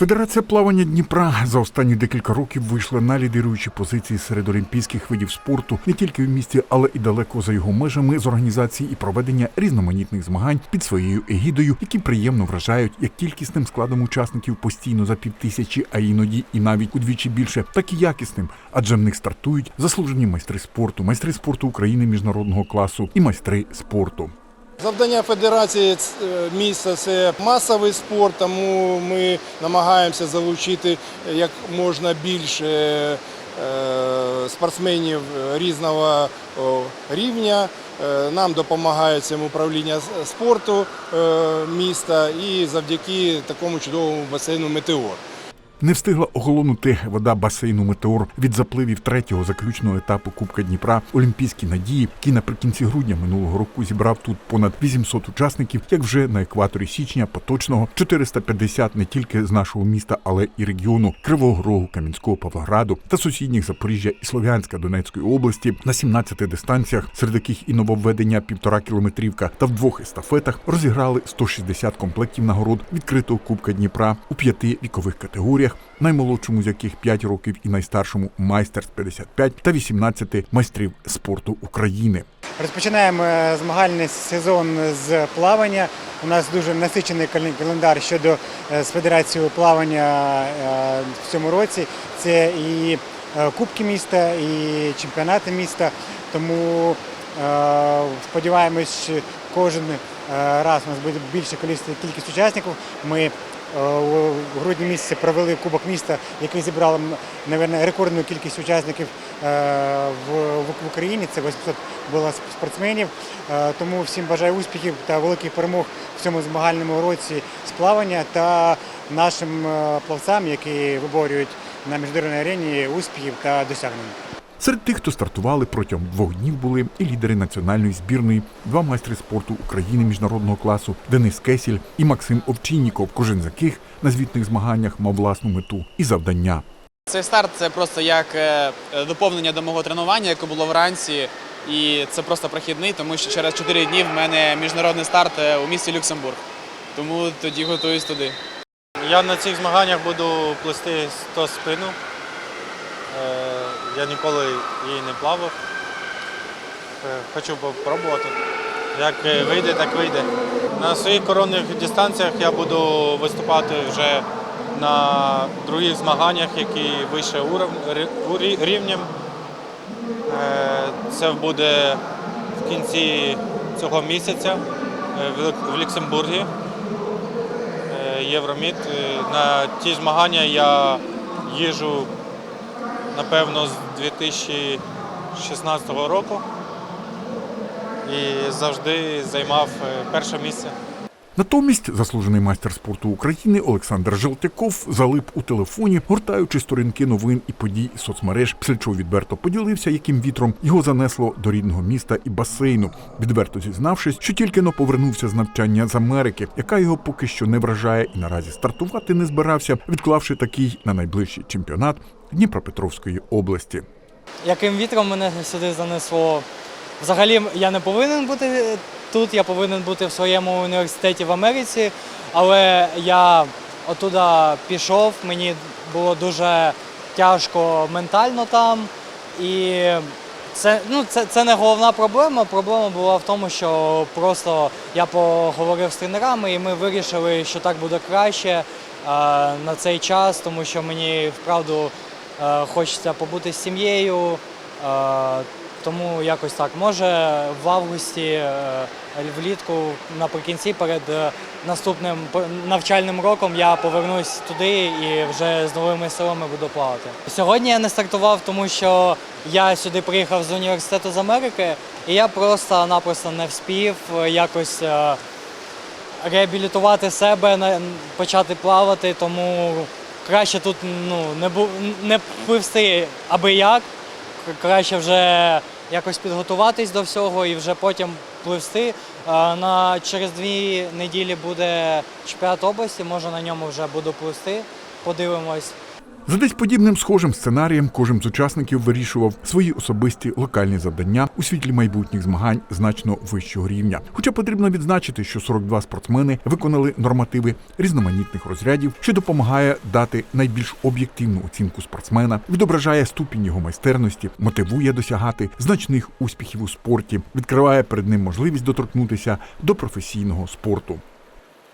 Федерація плавання Дніпра за останні декілька років вийшла на лідируючі позиції серед олімпійських видів спорту не тільки в місті, але і далеко за його межами з організації і проведення різноманітних змагань під своєю егідою, які приємно вражають як кількісним складом учасників постійно за півтисячі, а іноді і навіть удвічі більше, так і якісним, адже в них стартують заслужені майстри спорту, майстри спорту України міжнародного класу і майстри спорту. Завдання федерації е, міста це масовий спорт, тому ми намагаємося залучити як можна більше е, спортсменів різного рівня. Е, Нам допомагає цим управління спорту е, міста і завдяки такому чудовому басейну Метеор. Не встигла оголонути вода басейну Метеор від запливів третього заключного етапу Кубка Дніпра. Олімпійські надії, який наприкінці грудня минулого року зібрав тут понад 800 учасників, як вже на екваторі січня поточного 450 не тільки з нашого міста, але і регіону Кривого Рогу, Кам'янського Павлограду та сусідніх Запоріжжя і Слов'янська Донецької області на 17 дистанціях, серед яких і нововведення півтора кілометрівка та в двох естафетах розіграли 160 комплектів нагород відкритого Кубка Дніпра у п'яти вікових категоріях, наймолодшому з яких 5 років і найстаршому майстер з 55 та 18 майстрів спорту України. Розпочинаємо е, змагальний сезон з плавання. У нас дуже насичений календар щодо е, з федерацією плавання е, в цьому році. Це і Кубки міста, і чемпіонати міста. Тому сподіваємось, що кожен раз у нас буде більша кількість учасників. Ми у грудні місяці провели Кубок міста, який зібрав, мабуть, рекордну кількість учасників е, в, Україні. Це 800 було спортсменів. Е, Тому всім бажаю успіхів та великих перемог в цьому змагальному році з плавання та нашим е, плавцям, які виборюють на міжнародній арені успіхів та досягнень. Серед тих, хто стартували протягом двох днів, були і лідери національної збірної, два майстри спорту України міжнародного класу Денис Кесіль і Максим Овчинніков, кожен з яких на звітних змаганнях мав власну мету і завдання. Цей старт це просто як е, е, доповнення до мого тренування, яке було вранці. І це просто прохідний, тому що через 4 дні в мене міжнародний старт е, у місті Люксембург. Тому тоді готуюсь туди. Я на цих змаганнях буду плести 100 спину. Я ніколи її не плавав. Е, Хочу попробувати. Як е, вийде, так вийде. На своїх коронних дистанціях я буду виступати вже на других змаганнях, які вище рівнем. Е, Це буде в кінці цього місяця в Люк- Люксембургі. Євроміт. На ті змагання я їжу, напевно, з 2016 року і завжди займав е, перше місце. Натомість заслужений майстер спорту України Олександр Желтяков залип у телефоні, гортаючи сторінки новин і подій соцмереж, після чого відверто поділився, яким вітром його занесло до рідного міста і басейну, відверто зізнавшись, що тільки но повернувся з навчання з Америки, яка його поки що не вражає і наразі стартувати не збирався, відклавши такий на найближчий чемпіонат Дніпропетровської області. яким вітром мене сюди занесло. Взагалі я не повинен бути тут, я повинен бути в своєму університеті в Америці, але я отуда пішов, мені було дуже тяжко ментально там. І це, ну, це, це не головна проблема. Проблема була в тому, що просто я поговорив з тренерами, і ми вирішили, що так буде краще е, на цей час, тому що мені вправду хочеться побути з сім'єю. Е, тому якось так. Може в августі, е, влітку, наприкінці, перед е, наступним навчальним роком я повернусь туди і вже з новими силами буду плавати. Сьогодні я не стартував, тому що я сюди приїхав з університету з Америки, і я просто-напросто не вспів е, якось. е, реабілітувати себе, почати плавати, тому краще тут ну, не, бу, не пливсти аби як. Краще вже якось підготуватись до всього і вже потім пливсти. На, через дві неділі буде чемпіонат області, може на ньому вже буду пливсти, подивимось. За десь подібним схожим сценарієм кожен з учасників вирішував свої особисті локальні завдання у світлі майбутніх змагань значно вищого рівня. Хоча потрібно відзначити, що 42 спортсмени виконали нормативи різноманітних розрядів, що допомагає дати найбільш об'єктивну оцінку спортсмена, відображає ступінь його майстерності, мотивує досягати значних успіхів у спорті, відкриває перед ним можливість доторкнутися до професійного спорту.